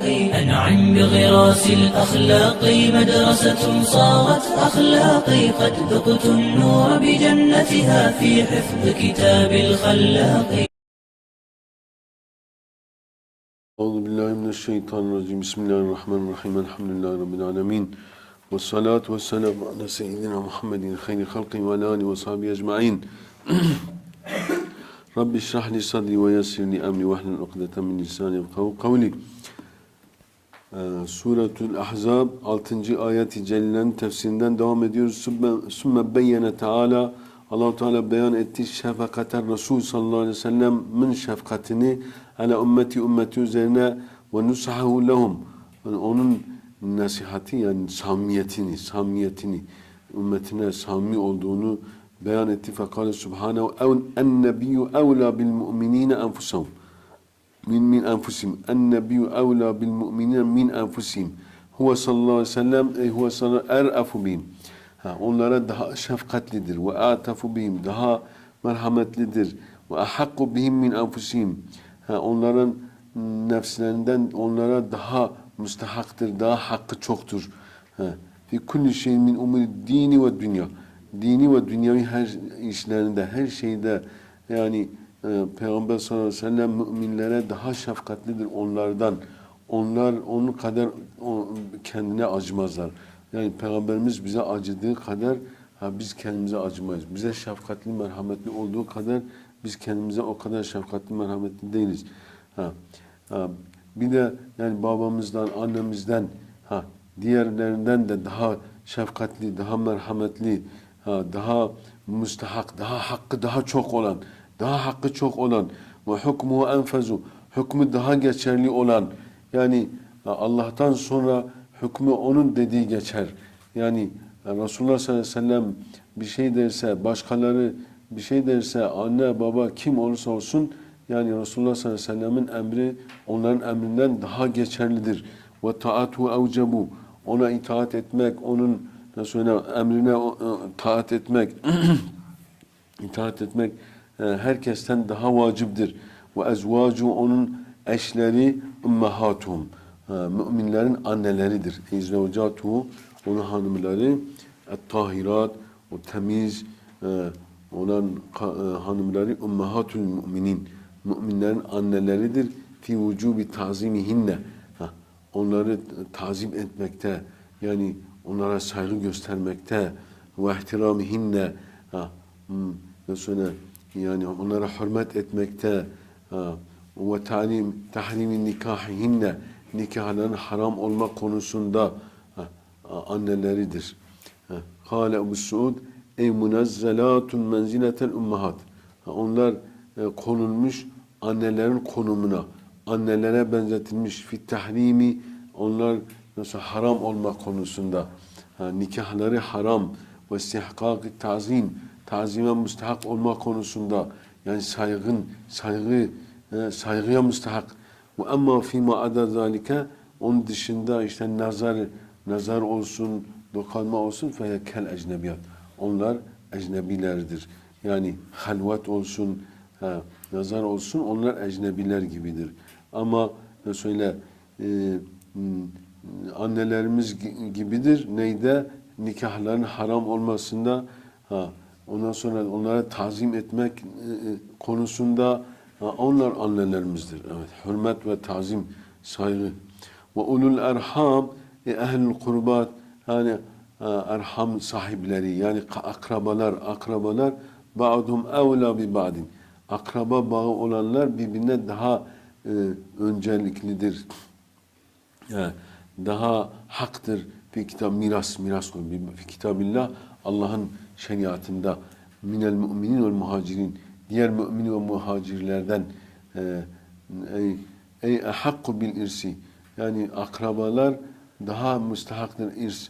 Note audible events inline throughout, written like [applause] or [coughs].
أنعم بغراس الأخلاق مدرسة صارت أخلاقي قد ذقت النور بجنتها في حفظ كتاب الخلاق. أعوذ بالله من الشيطان الرجيم. بسم الله الرحمن الرحيم. الحمد لله رب العالمين. والصلاة والسلام على سيدنا محمد خير خلق وعلى آله وصحبه أجمعين. [coughs] رب اشرح لي صدري ويسر لي أمري واحلل عقدة من لساني يفقهوا قولي. Ee, Suratul Ahzab 6. ayet-i cellenin tefsirinden devam ediyoruz. Sümme, beyyene Teala allah Teala beyan etti şefakater Resul sallallahu aleyhi ve sellem'in şefkatini ala ümmeti ümmeti üzerine ve nusahahu lehum onun nasihati yani samimiyetini samimiyetini ümmetine samimi olduğunu beyan etti. Fekale subhanehu en nebiyyü evla bil mu'minine enfusahum min min enfusihim. En-nebiyyu evla bil mu'minine min enfusihim. Huve sallallahu aleyhi ve sellem ey huve sallallahu er'afu. Ha, onlara daha şefkatlidir ve atafu bihim daha merhametlidir ve ahakku bihim min enfusihim. Ha, onların nefslerinden onlara daha müstehaktır, daha hakkı çoktur. Ha, fi kulli şeyin min umuri dini ve dünya. Dini ve dünyavi her işlerinde, her şeyde yani e, Peygamber sallallahu aleyhi ve sellem müminlere daha şefkatlidir onlardan. Onlar onun kadar kendine acımazlar. Yani Peygamberimiz bize acıdığı kadar ha, biz kendimize acımayız. Bize şefkatli, merhametli olduğu kadar biz kendimize o kadar şefkatli, merhametli değiliz. Ha, ha, bir de yani babamızdan, annemizden, ha, diğerlerinden de daha şefkatli, daha merhametli, ha, daha müstahak, daha hakkı daha çok olan, daha hakkı çok olan ve hukmuhu enfezu hükmü daha geçerli olan yani Allah'tan sonra hükmü onun dediği geçer. Yani Resulullah sallallahu aleyhi ve sellem bir şey derse başkaları bir şey derse anne baba kim olursa olsun yani Resulullah sallallahu aleyhi ve sellemin emri onların emrinden daha geçerlidir. Ve taatu evcebu ona itaat etmek, onun nasıl emrine taat etmek [clears throat] itaat etmek e, herkesten daha vaciptir. Ve ezvacu onun eşleri ummahatuhum. E, müminlerin anneleridir. İzlevcatuhu onun hanımları et-tahirat o temiz e, olan hanımları ummahatul müminin. Müminlerin anneleridir. Fi vücubi tazimihinne. Onları tazim etmekte yani onlara saygı göstermekte ve ihtiramihinne ha, ve sonra yani onlara hürmet etmekte ve talim tahrimin nikahihinne nikahların haram olma konusunda anneleridir. Kale Ebu Suud ey munazzelatun menziletel ummahat. Onlar e, konulmuş annelerin konumuna. Annelere benzetilmiş fit tahrimi onlar nasıl haram olma konusunda. Nikahları haram ve istihkak tazim tazime müstahak olma konusunda yani saygın, saygı, e, saygıya müstahak. Ve amma fîmâ adâ zâlike onun dışında işte nazar, nazar olsun, dokanma olsun fe kel ecnebiyat. Onlar ecnebilerdir. Yani halvat olsun, ha, nazar olsun onlar ecnebiler gibidir. Ama ne söyle e, annelerimiz gibidir. Neyde? Nikahların haram olmasında ha, Ondan sonra onlara tazim etmek e, e, konusunda onlar annelerimizdir. Evet, hürmet ve tazim, saygı. Ve ulul erham e, ehlül kurbat yani erham sahipleri yani akrabalar, akrabalar ba'dhum evla bi ba'din. Akraba bağı olanlar birbirine daha e, önceliklidir. Daha haktır. Fi kitab miras, miras fi kitabillah Allah'ın şeriatında minel müminin ve muhacirin diğer mümin ve muhacirlerden e, ey, ey ehakku bil irsi. Yani akrabalar daha müstehaktır irs.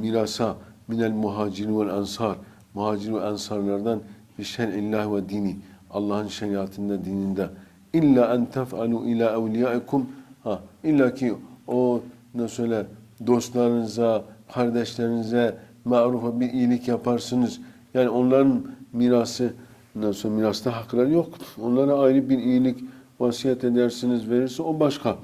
Mirasa minel muhacirin ve ansar. Muhacir ve ansarlardan bir şer'illah ve dini. Allah'ın şeriatında dininde. İlla en tef'alu ila evliyaikum. Ha illa ki o ne söyle dostlarınıza kardeşlerinize marufa bir iyilik yaparsınız. Yani onların mirası nasıl mirasta hakları yok. Onlara ayrı bir iyilik vasiyet edersiniz, verirse o başka.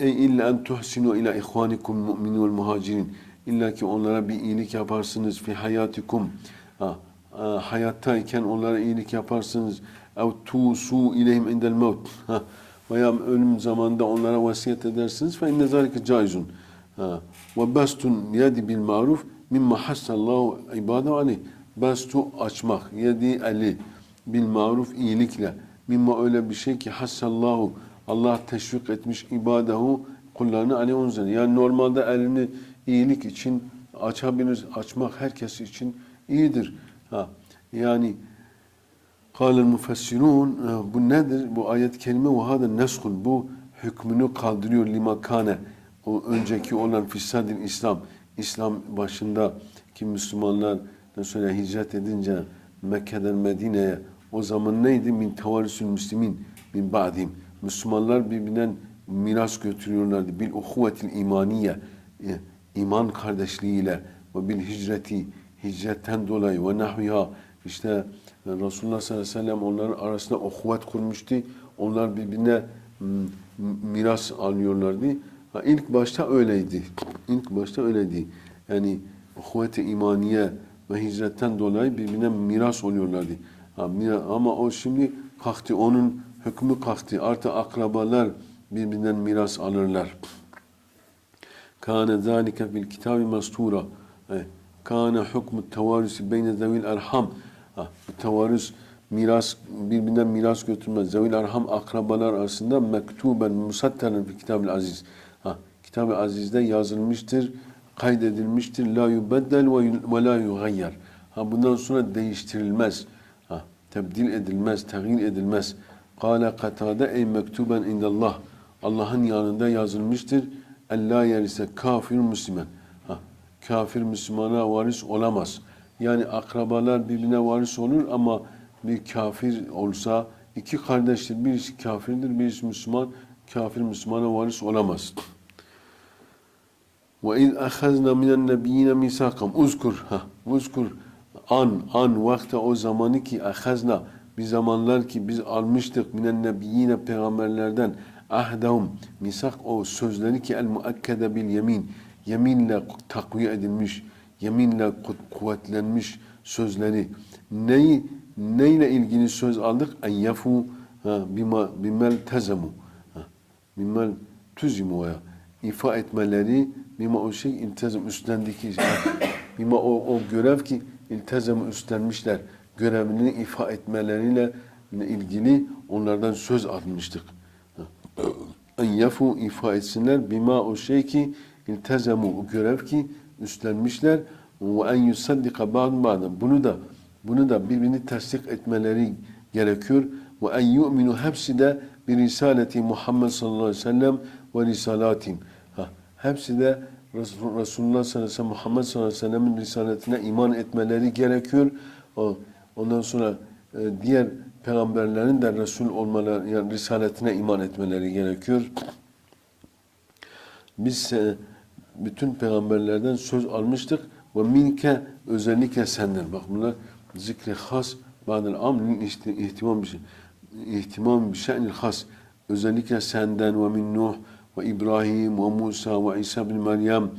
Ey illa en tuhsinu ila ihvanikum mu'minin muhacirin. İlla ki onlara bir iyilik yaparsınız fi hayatikum. Ha, ha, hayattayken onlara iyilik yaparsınız. Ev tusu ileyhim indel mevt. Veya ölüm zamanında onlara vasiyet edersiniz. Fe inne zalike caizun. Ve bestun yedi bil maruf mimma hassallahu ibadahu aleyh. Bestu açmak. Yedi eli bil maruf iyilikle. Mimma öyle bir şey ki hassallahu Allah teşvik etmiş ibadehu kullarını aleyh onun üzerine. Yani normalde elini iyilik için açabilir. Açmak herkes için iyidir. Ha, yani Kâlel müfessirun bu nedir? Bu ayet kelime ve hâde neskun. Bu hükmünü kaldırıyor lima kâne. O önceki olan fissadil İslam. İslam başında ki Müslümanlar mesela hicret edince Mekke'den Medine'ye o zaman neydi? Min tevarüsül müslimin min ba'dim. Müslümanlar birbirinden miras götürüyorlardı. Bil uhuvvetil imaniye e, iman kardeşliğiyle ve bil hicreti hicretten dolayı ve nahviha işte e, Resulullah sallallahu aleyhi ve sellem onların arasında uhuvvet kurmuştu. Onlar birbirine miras alıyorlardı. Ha, ilk başta öyleydi. İlk başta öyleydi. Yani uhuvvet-i imaniye ve hicretten dolayı birbirine miras oluyorlardı. Ha, mira- ama o şimdi kalktı. Onun hükmü kalktı. Artık akrabalar birbirinden miras alırlar. Kâne zâlike fil kitâbi mastura. E, Kâne hukmu tevarüsü beyne zevil erham. Tevarüs miras birbirinden miras götürmez. Zevil erham akrabalar arasında mektuben musatteren fi kitab aziz. Kitab-ı azizde yazılmıştır, kaydedilmiştir. La yubeddel ve la yugayyer. Ha bundan sonra değiştirilmez. Ha, tebdil edilmez, tegil edilmez. Kâle katade ey mektuben indallah. Allah'ın yanında yazılmıştır. Ella yerise kafir müslüman. Ha, kafir Müslümana varis olamaz. Yani akrabalar birbirine varis olur ama bir kafir olsa iki kardeştir. Birisi kafirdir, birisi Müslüman. Kafir Müslümana varis olamaz. İz ahazna minen nebiyyine misakam. Uzkur. Ha, uzkur. An, an vakte o zamanı ki ahazna bir zamanlar ki biz almıştık minen nebiyyine peygamberlerden ahdahum misak o sözleri ki el muakkede bil yemin yeminle takviye edilmiş yeminle ku- kuvvetlenmiş sözleri neyi neyle ilgili söz aldık en yafu bima bimel tezemu bimel tüzimu veya ifa etmeleri bima o şey iltezam üstlendiki bima [coughs] o, o görev ki iltezam üstlenmişler görevini ifa etmeleriyle ilgili onlardan söz almıştık. En yafu ifa etsinler bima o şey ki iltezemu o görev ki üstlenmişler ve en yusaddika ba'd ba'dan. Bunu da bunu da birbirini tasdik etmeleri gerekiyor. Ve en yu'minu hepsi de bir risaleti Muhammed sallallahu aleyhi ve sellem ve risalatin. Hepsi de Resul- Resulullah sallallahu aleyhi ve sellem Muhammed sallallahu aleyhi ve sellem'in risaletine iman etmeleri gerekiyor. Ondan sonra e, diğer peygamberlerin de Resul olmaları, yani risaletine iman etmeleri gerekiyor. Biz e, bütün peygamberlerden söz almıştık ve minke özellikle senden. Bak bunlar zikri has ba'del amrin ihti- ihtimam bir şey. ihtimam bir şey'nil has. Özellikle senden ve min Nuh İbrahim ve Musa ve İsa bin Meryem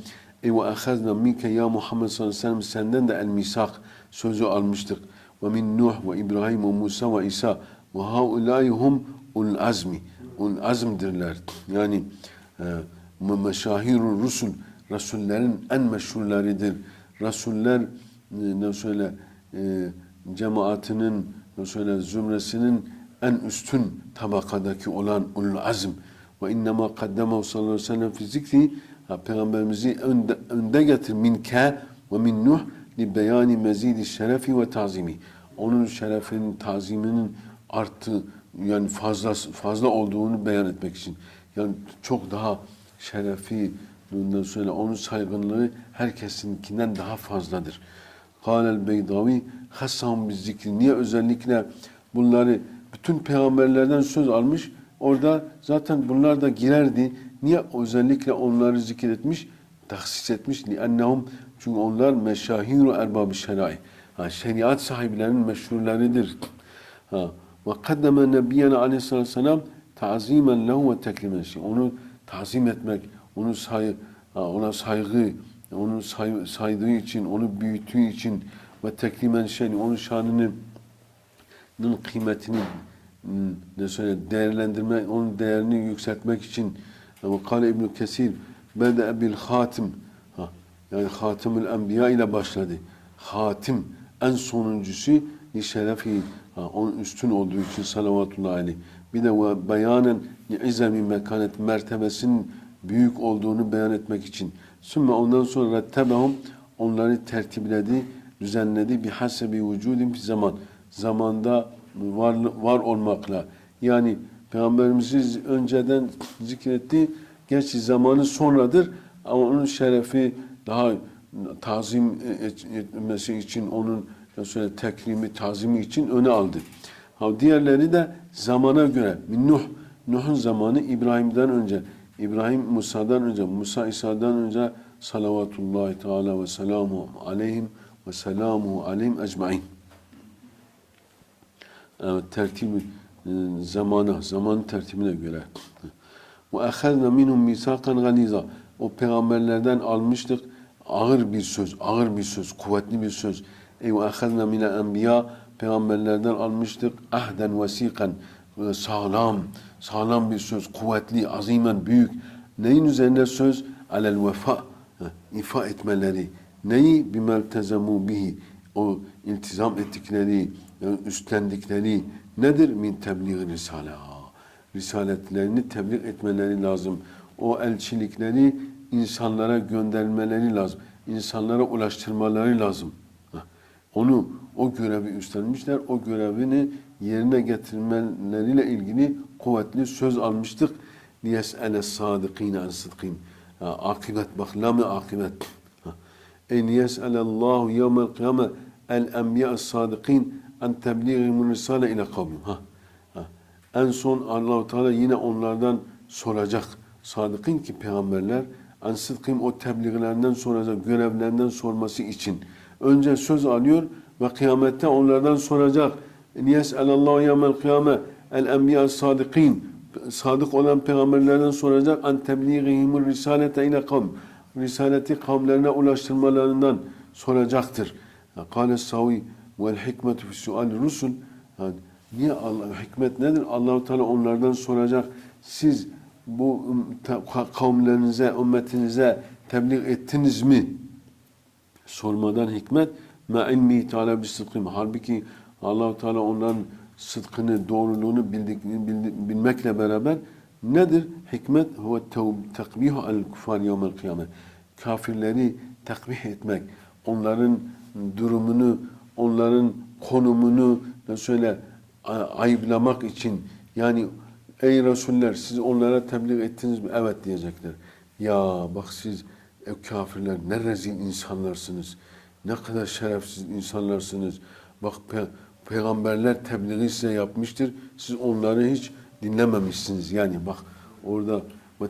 e ve ahazna minke ya Muhammed sallallahu aleyhi ve sellem senden de el misak sözü almıştık. Ve min Nuh ve İbrahim ve Musa ve İsa ve haulâi hum ul azmi. Ul azmdirler. Yani e, me- meşahirul rusul en meşhurlarıdır. Resuller e, ne söyle e, cemaatinin ne söyle zümresinin en üstün tabakadaki olan ulul azm ve innema kaddemahu sallallahu aleyhi ve sellem fi zikri peygamberimizi önde, önde getir minke ve min nuh li beyani mezidi şerefi ve tazimi onun şerefinin taziminin arttı yani fazla fazla olduğunu beyan etmek için yani çok daha şerefi bundan sonra onun saygınlığı herkesinkinden daha fazladır. Kâlel Beydavi hassam biz zikri. Niye özellikle bunları bütün peygamberlerden söz almış? Orada zaten bunlar da girerdi. Niye özellikle onları zikretmiş? Taksis etmiş. Li'ennehum çünkü onlar meşahiru erbab-ı şerai. Ha, şeriat sahiplerinin meşhurleridir. Ha. Ve kaddeme nebiyyena aleyhissalatü vesselam tazimen lehu ve teklimen. Onu tazim etmek, onu say, ona saygı, onu say, saydığı için, onu büyüttüğü için ve teklimen şeni, onun şanının kıymetini ne söyle değerlendirme, onun değerini yükseltmek için ve kale İbn Kesir bede bil hatim ha, yani hatimül enbiya ile başladı. Hatim en sonuncusu li şerefi ha, onun üstün olduğu için salavatullahi aleyh. Bir de beyanen li izami mekanet mertebesinin büyük olduğunu beyan etmek için. Sümme ondan sonra rettebehum onları tertipledi, düzenledi bir hasebi vücudin bir zaman. Zamanda var, var olmakla. Yani Peygamberimizi önceden zikretti. Gerçi zamanı sonradır ama onun şerefi daha tazim et- etmesi için onun nasıl tekrimi, tazimi için öne aldı. Ha, diğerleri de zamana göre. Nuh, Nuh'un zamanı İbrahim'den önce. İbrahim Musa'dan önce, Musa İsa'dan önce salavatullahi teala ve selamu aleyhim ve selamu aleyhim ecmain. Evet, tertibi e, zamana, zaman tertibine göre. Ahazna minhum misakan ganiza. O peygamberlerden almıştık ağır bir söz, ağır bir söz, kuvvetli bir söz. Ve ahazna mine enbiya peygamberlerden almıştık ahden vesikan e, sağlam, sağlam bir söz, kuvvetli, azimen, büyük. Neyin üzerine söz? Alel vefa, e, ifa etmeleri. Neyi? Bimeltezemu bihi o iltizam ettikleri, yani üstlendikleri nedir min tebliğ risale? Risaletlerini tebliğ etmeleri lazım. O elçilikleri insanlara göndermeleri lazım. İnsanlara ulaştırmaları lazım. Onu o görevi üstlenmişler. O görevini yerine getirmeleriyle ilgili kuvvetli söz almıştık. Liyes'ele sadıkîne en sıdkîn. Akıbet bak la mı akıbet. En yes'alallahu yevmel kıyame el enbiya sadikin en tebliğimul risale ile kavmim. Ha. ha. En son Allahu Teala yine onlardan soracak. Sadıkın ki peygamberler en sıdkım o tebliğlerinden soracak, görevlerinden sorması için. Önce söz alıyor ve kıyamette onlardan soracak. En yes'alallahu yevmel kıyame el enbiya sadikin sadık olan peygamberlerden soracak an tebliğihimul risalete ile kavm risaleti kavmlerine ulaştırmalarından soracaktır. Kâle savi vel hikmetu fi sual rusul yani niye Allah hikmet nedir? Allahu Teala onlardan soracak. Siz bu kavimlerinize, ümmetinize tebliğ ettiniz mi? sormadan hikmet ma ilmi teala bi sıdkım. Halbuki Allahu Teala onların sıdkını, doğruluğunu bildik, bildi- bilmekle beraber nedir? Hikmet huve tekbihu al kufar yevmel kıyamet. Kafirleri tekbih etmek, onların durumunu, onların konumunu söyle ayıplamak için yani ey Resuller siz onlara tebliğ ettiniz mi? Evet diyecekler. Ya bak siz e, kafirler ne rezil insanlarsınız. Ne kadar şerefsiz insanlarsınız. Bak pe- peygamberler tebliği size yapmıştır. Siz onları hiç dinlememişsiniz. Yani bak orada ve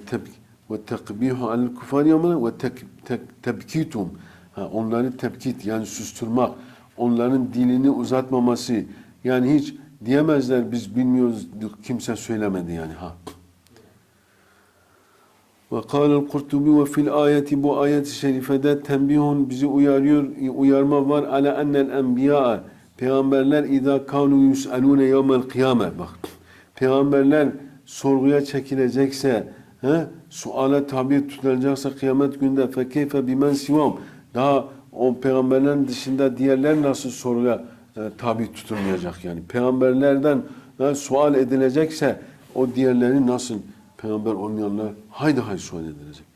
ve tekbihu al kufar yamına ve tebkitum. Ha, onları tebkit yani susturmak. Onların dilini uzatmaması. Yani hiç diyemezler biz bilmiyoruz kimse söylemedi yani ha. Ve kâlel Kurtubi ve fil ayeti bu ayet-i şerifede tembihun bizi uyarıyor, uyarma var ala ennel enbiya peygamberler idâ kânu yus'alûne yevmel kıyame bak peygamberler sorguya çekilecekse he, suale tabi tutulacaksa kıyamet günde fe keyfe bimen sivam daha o peygamberlerin dışında diğerler nasıl soruya e, tabi tutulmayacak yani peygamberlerden e, sual edilecekse o diğerleri nasıl peygamber olmayanlar haydi haydi sual edilecek.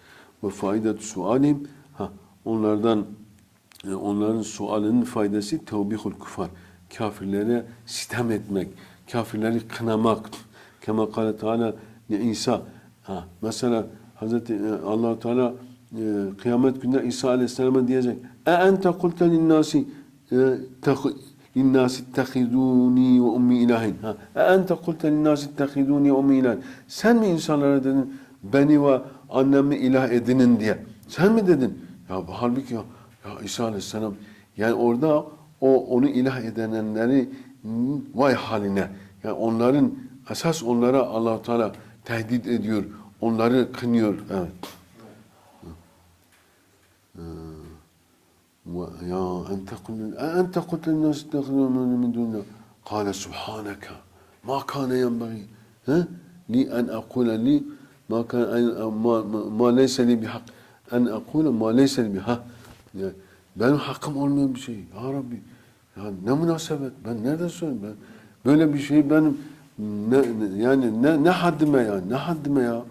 Ve faidet sualim ha onlardan e, onların sualinin faydası tevbihul kufar. Kafirlere sitem etmek, kafirleri kınamak. Kema kâle Teala ne İsa. Ha, mesela Hazreti e, allah Teala e, kıyamet günde İsa Aleyhisselam'a diyecek. E ente kulte linnâsi e, linnâsi ittehidûni ve ummi ilahin. Ha, e ente kulte linnâsi ittehidûni ve ummi ilahin. Sen mi insanlara dedin beni ve annemi ilah edinin diye. Sen mi dedin? Ya halbuki ya, ya İsa Aleyhisselam yani orada o onu ilah edenleri vay haline. Yani onların esas onlara Allah Teala tehdit ediyor. Onları kınıyor. Evet. Ee, ya ente kulun ente kulun nas tekhulun min dunna. Kale subhanaka. Ma kana yenbaghi. Ha? Li en akula li ma kana ma ma leysa li bihak. En akula ma leysa li bihak. Yani benim hakkım olmayan bir şey. Ya Rabbi ya ne münasebet ben nereden söyleyeyim ben böyle bir şey benim ne, ne- yani ne, ne haddime ya ne haddime ya.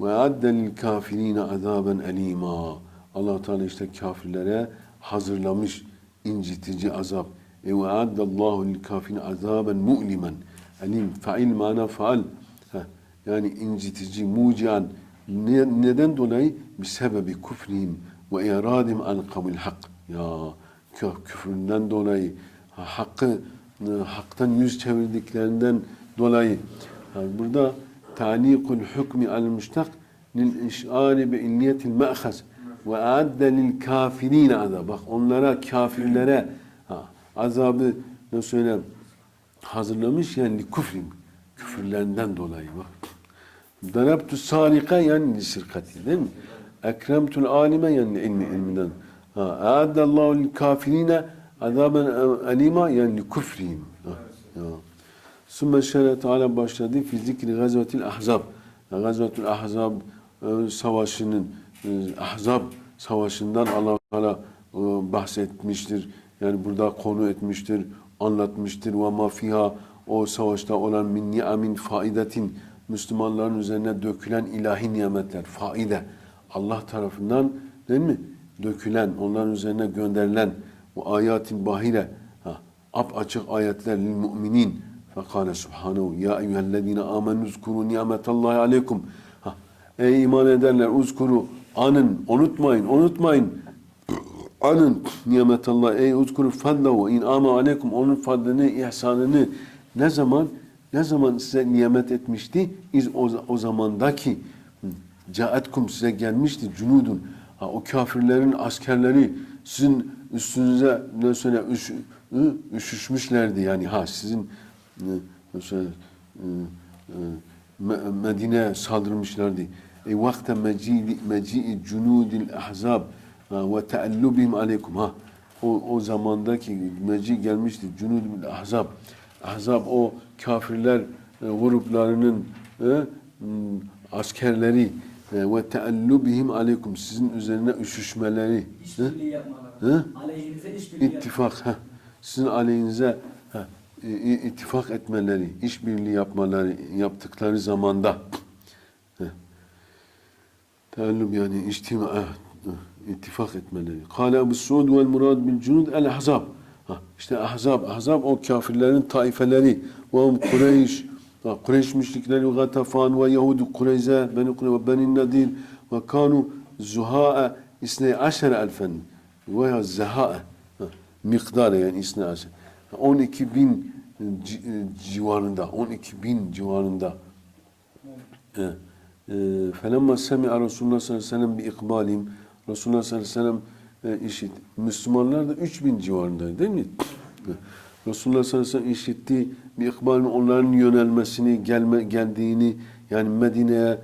Ve adde lil kafirine azaben elima. Allah Teala işte kafirlere hazırlamış incitici azap. E ve addallahu lil kafirine azaben mu'limen. Elim fail mana faal. Yani incitici, mucian. Ne- neden dolayı? Bir sebebi küfrihim ve iradim an kavil hak. Ya küfründen dolayı ha, hakkı e, haktan yüz çevirdiklerinden dolayı. Ha, burada talikul hükmü al müştak lil işari bi illiyetil ma'haz ve adde lil kafirine azab. Bak onlara kafirlere ha, azabı ne söyleyeyim hazırlamış yani küfrin küfürlerinden dolayı bak. Darabtu sarika yani sirkati değil mi? Ekremtul alime yani ilmi ilminden. Ha, addallahu lil kafirine azaben elima yani küfrihim. Sümme şerre Teala başladı fi zikri gazvetil ahzab. Gazvetil ahzab e, savaşının e, ahzab savaşından Allah Teala e, bahsetmiştir. Yani burada konu etmiştir, anlatmıştır. Ve ma fiha o savaşta olan min ni'amin faidetin Müslümanların üzerine dökülen ilahi nimetler, faide. Allah tarafından değil mi? Dökülen, onların üzerine gönderilen bu ayatin bahire, ap açık ayetler lil müminin. Fekale subhanehu ya eyyühellezine amenü uzkuru nimetallahi aleykum. Ha, ey iman edenler uzkuru anın, unutmayın, unutmayın. Anın nimetallah ey uzkuru fadlahu in'ama aleykum onun fadlını, ihsanını ne zaman ne zaman size nimet etmişti? İz o, o zamandaki caetkum size gelmişti cunudun. O kafirlerin askerleri sizin üstünüze ne söyle üş, üşüşmüşlerdi yani ha sizin e, ne söyle e, e, Me- Medine saldırmışlardı. E vakte mecii cunudil ahzab ve teellubihim aleykum ha. O, o zamandaki meci gelmişti cunudil ahzab. Ahzab o kafirler e, gruplarının e, askerleri ve teellubihim aleykum sizin üzerine üşüşmeleri. İşbirliği yapmaları. Aleyhinize işbirliği. İttifak, ha. sizin aleyhinize ha, ittifak etmeleri, işbirliği yapmaları, yaptıkları zamanda Heh. Teallüm yani içtima, ah, ittifak etmeleri. Kale Ebu Suud vel murad bil cunud el ahzab. İşte ahzab, ahzab o kafirlerin taifeleri. Ve hum Kureyş, Kureyş müşrikleri Gatafan ve Yahudu Kureyze, Beni Kureyze ve Beni Nadir ve kanu zuha'a isne aşere elfen veya zeha'a ha, miktarı yani isne aşere. 12 bin ci- civarında, 12 bin civarında. Evet. Felemma semi'a Resulullah sallallahu aleyhi ve sellem bi ikbalim Resulullah sallallahu aleyhi ve sellem e, işit. Müslümanlar da 3000 civarındaydı değil mi? Resulullah sallallahu aleyhi ve sellem işitti. İkbalin onların yönelmesini, gelme, geldiğini yani Medine'ye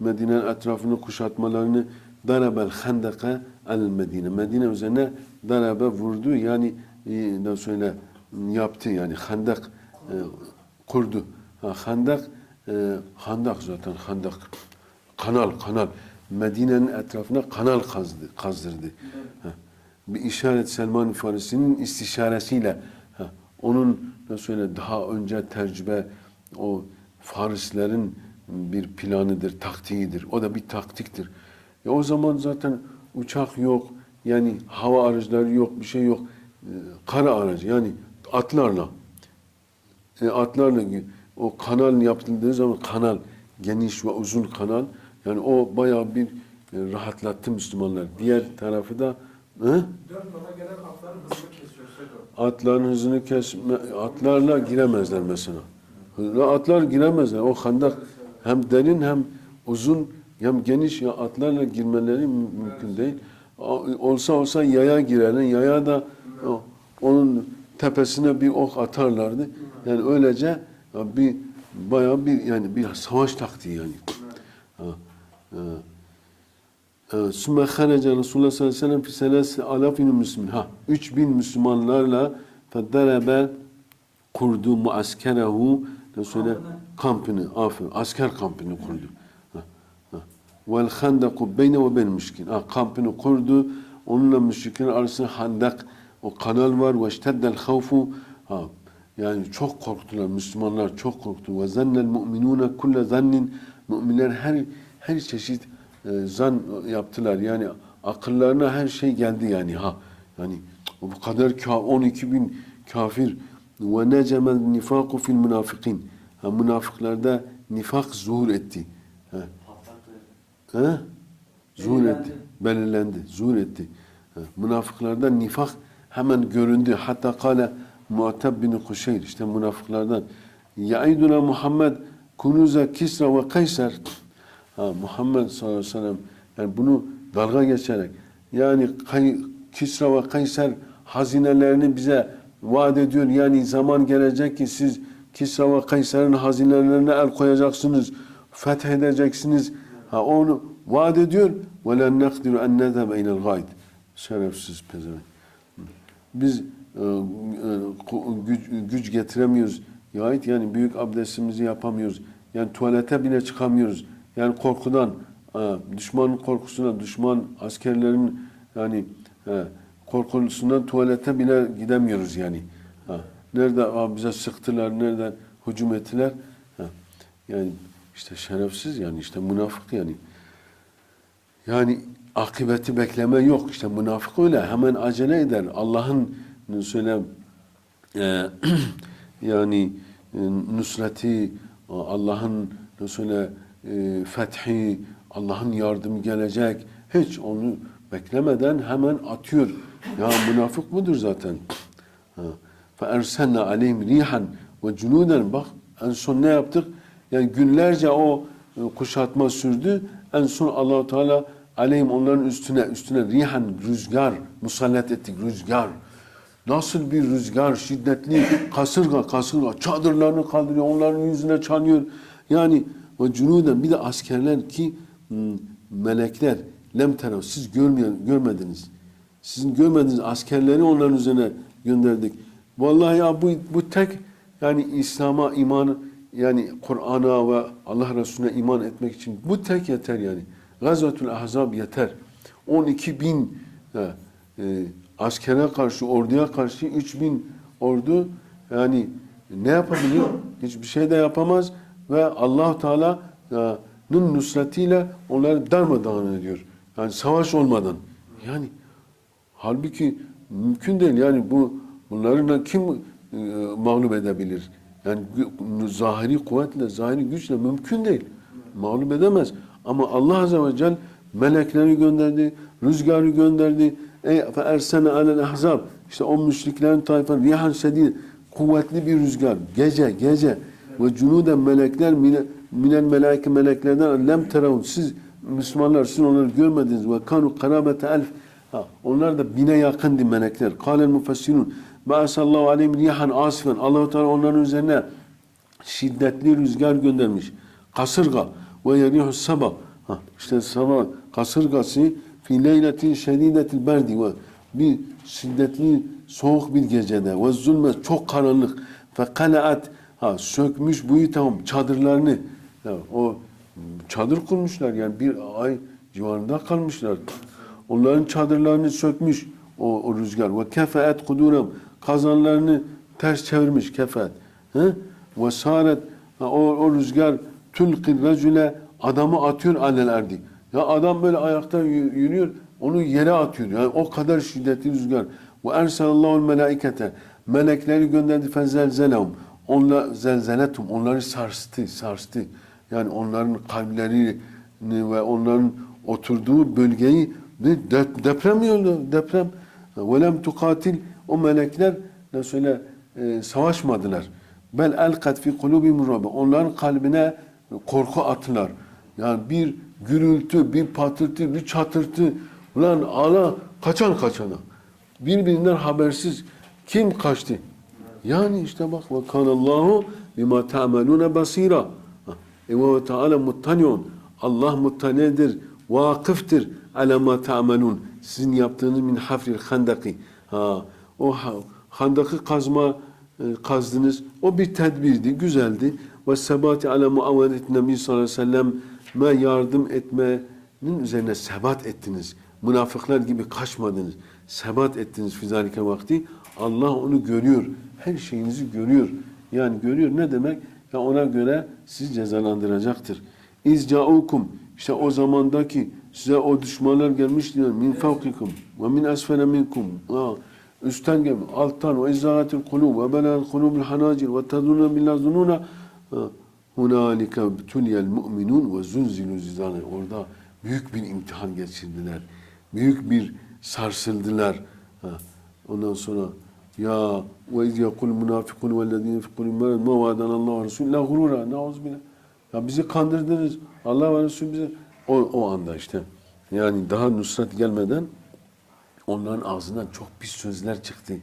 Medine'nin etrafını kuşatmalarını darabel hendeke el Medine. Medine üzerine darabe vurdu yani ne söyle yaptı yani hendek e, kurdu. Ha, hendek e, handak zaten handak. Kanal kanal. Medine'nin etrafına kanal kazdı, kazdırdı. Ha. Bir işaret Selman Farisi'nin istişaresiyle ha, onun nasıl söyle daha önce tecrübe o Farislerin bir planıdır, taktiğidir. O da bir taktiktir. E o zaman zaten uçak yok, yani hava araçları yok, bir şey yok. E, kara aracı yani atlarla e, atlarla o kanal yapıldığı zaman kanal geniş ve uzun kanal yani o bayağı bir e, rahatlattı Müslümanlar. Diğer tarafı da? Dört yola gelen atların hızını kesiyor. Atların hızını kesme atlarla giremezler mesela. Hızlı Atlar giremezler. O handak hem derin hem uzun hem geniş ya atlarla girmeleri mü- mümkün değil. Olsa olsa yaya girerler. Yaya da onun tepesine bir ok atarlardı. Yani öylece bir bayağı bir yani bir savaş taktiği yani. Ha, ha. Evet, Sümme harece Resulullah sallallahu aleyhi ve sellem fi selasi alafin müslümin. Ha, 3000 Müslümanlarla fedderebe kurdu muaskerehu ne söyle kampını, aferin, asker kampını kurdu. Vel handaku beyne ve beyn müşkin. Ha, kampını kurdu. Onunla müşriklerin arasında handak, o kanal var. Ve işteddel havfu. Ha, yani çok korktular. Müslümanlar çok korktu. Ve zannel mu'minune kulle zannin. Müminler her her çeşit e, zan yaptılar. Yani akıllarına her şey geldi yani ha. Yani bu kadar ka 12 bin kafir ve necemel nifaku fil münafikin. Ha, münafıklarda nifak zuhur etti. Ha. Ha? Zuhur etti. Belirlendi. Zuhur etti. Ha. Münafıklarda nifak hemen göründü. Hatta kale Muatab bin Kuşeyr işte münafıklardan Yaiduna Muhammed kunuza Kisra ve Kayser ha, Muhammed sallallahu aleyhi ve sellem yani bunu dalga geçerek yani Kay, Kisra ve Kayser hazinelerini bize vaat ediyor. Yani zaman gelecek ki siz Kisra ve Kayser'in hazinelerine el koyacaksınız. Fethedeceksiniz. Ha, onu vaat ediyor. وَلَنْ نَقْدِرُ اَنْ نَذَبَ اِلَى الْغَيْدِ Şerefsiz pezevenk. Biz e, e, ku- güç, güç getiremiyoruz. Yahit yani büyük abdestimizi yapamıyoruz. Yani tuvalete bile çıkamıyoruz. Yani korkudan, e, düşmanın korkusuna, düşman askerlerin yani e, korkusundan tuvalete bile gidemiyoruz yani. Nerede bize sıktılar, nereden hücum ettiler. Yani işte şerefsiz yani işte münafık yani. Yani akıbeti bekleme yok. İşte münafık öyle. Hemen acele eder. Allah'ın ne söyle e, [clears throat] yani e, nusreti, Allah'ın söyle e, fethi, Allah'ın yardımı gelecek. Hiç onu beklemeden hemen atıyor. Ya münafık budur zaten. فَاَرْسَلْنَا عَلَيْهِمْ رِيحًا وَجُنُودًا Bak en son ne yaptık? Yani günlerce o e, kuşatma sürdü. En son Allahu Teala aleyhim onların üstüne üstüne rihan rüzgar musallat ettik rüzgar. Nasıl bir rüzgar şiddetli kasırga kasırga çadırlarını kaldırıyor onların yüzüne çanıyor. Yani ve cunuden bir de askerler ki m, melekler lem terav siz görmeyen, görmediniz. Sizin görmediğiniz askerleri onların üzerine gönderdik. Vallahi ya bu, bu tek yani İslam'a iman yani Kur'an'a ve Allah Resulüne iman etmek için bu tek yeter yani. Gazvetul Ahzab yeter. 12 bin e, e, askere karşı, orduya karşı 3 bin ordu yani ne yapabiliyor? Hiçbir şey de yapamaz ve allah Teala'nın nusretiyle onları darmadağın ediyor. Yani savaş olmadan. Yani halbuki mümkün değil. Yani bu bunları kim e, mağlup edebilir? Yani zahiri kuvvetle, zahiri güçle mümkün değil. Mağlup edemez. Ama Allah Azze ve Celle melekleri gönderdi, rüzgarı gönderdi. Ey fe ersene alel ahzab. İşte o müşriklerin tayfa rihan şedid. Kuvvetli bir rüzgar. Gece, gece. Ve cunuden melekler mine, minel melaike meleklerden lem teravun. Siz Müslümanlar siz onları görmediniz. Ve kanu karabete elf. Onlar da bine yakındı melekler. Kâlel müfessirun. Ba'asallahu aleyhim rihan asifen. Allah-u Teala onların üzerine şiddetli rüzgar göndermiş. Kasırga ve yerihus sabah. Ha, işte sabah kasırgası fi leyletin şedidetil berdi ve bir şiddetli soğuk bir gecede ve zulme çok karanlık ve kalaat ha sökmüş buyutahum çadırlarını ya, o çadır kurmuşlar yani bir ay civarında kalmışlar. Onların çadırlarını sökmüş o, o rüzgar ve kefeet kuduram kazanlarını ters çevirmiş kefeet. Ve saret o, o rüzgar tülkil recüle adamı atıyor alel erdi. Ya adam böyle ayakta yü- yürüyor onu yere atıyor. Yani o kadar şiddetli rüzgar. Ve erselallahu melaikete melekleri gönderdi fezelzelehum. Onlar zelzeletum onları sarstı, sarstı. Yani onların kalplerini ve onların oturduğu bölgeyi de- deprem yoldu, deprem. Ve lem tukatil o melekler ne söyle e, savaşmadılar. Bel elkat fi kulubihim ru'be. Onların kalbine korku attılar. Yani bir gürültü, bir patırtı, bir çatırtı. Ulan ala kaçan kaçana. Birbirinden habersiz kim kaçtı? Yani işte bak ve kanallahu bima ta'maluna basira. E ve Teala muttaliun. Allah muttalidir, vakıftır ala ma ta'malun. Sizin yaptığınız min hafril handaki. Ha, o ha- handakı kazma e, kazdınız. O bir tedbirdi, güzeldi. Ve sebati ala muavenet Nebi sallallahu aleyhi ve sellem me yardım etmenin üzerine sebat ettiniz. Münafıklar gibi kaçmadınız. Sebat ettiniz fizalike vakti. Allah onu görüyor. Her şeyinizi görüyor. Yani görüyor ne demek? Ya ona göre siz cezalandıracaktır. İzcaukum işte o zamandaki size o düşmanlar gelmiş diyor. Min fevkikum ve min esfele minkum. Ha, üstten gelmiş. Alttan ve izzâetil kulub ve belâl kulubul hanacir ve tadûne billâh zunûne. Ha, Hunalike tülyel mu'minun ve zunzilu zizane. Orada büyük bir imtihan geçirdiler. Büyük bir sarsıldılar. Ha. Ondan sonra ya ve iz yekul munafikun vellezine fi kulubihim ma vaadana Allah ve Resulü la gurura. Nauzubillah. Ya bizi kandırdınız. Allah ve Resulü bize o, o anda işte. Yani daha nusret gelmeden onların ağzından çok pis sözler çıktı.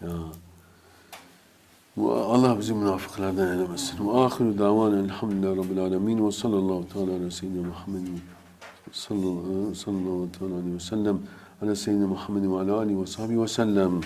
Ya Allah bizi münafıklardan eylemesin. Ve ahiru davana elhamdülillahi rabbil alemin ve sallallahu teala ala seyyidina Muhammedin sallallahu teala aleyhi ve sellem ala seyyidina Muhammedin ve ala alihi ve sahbihi ve sellem.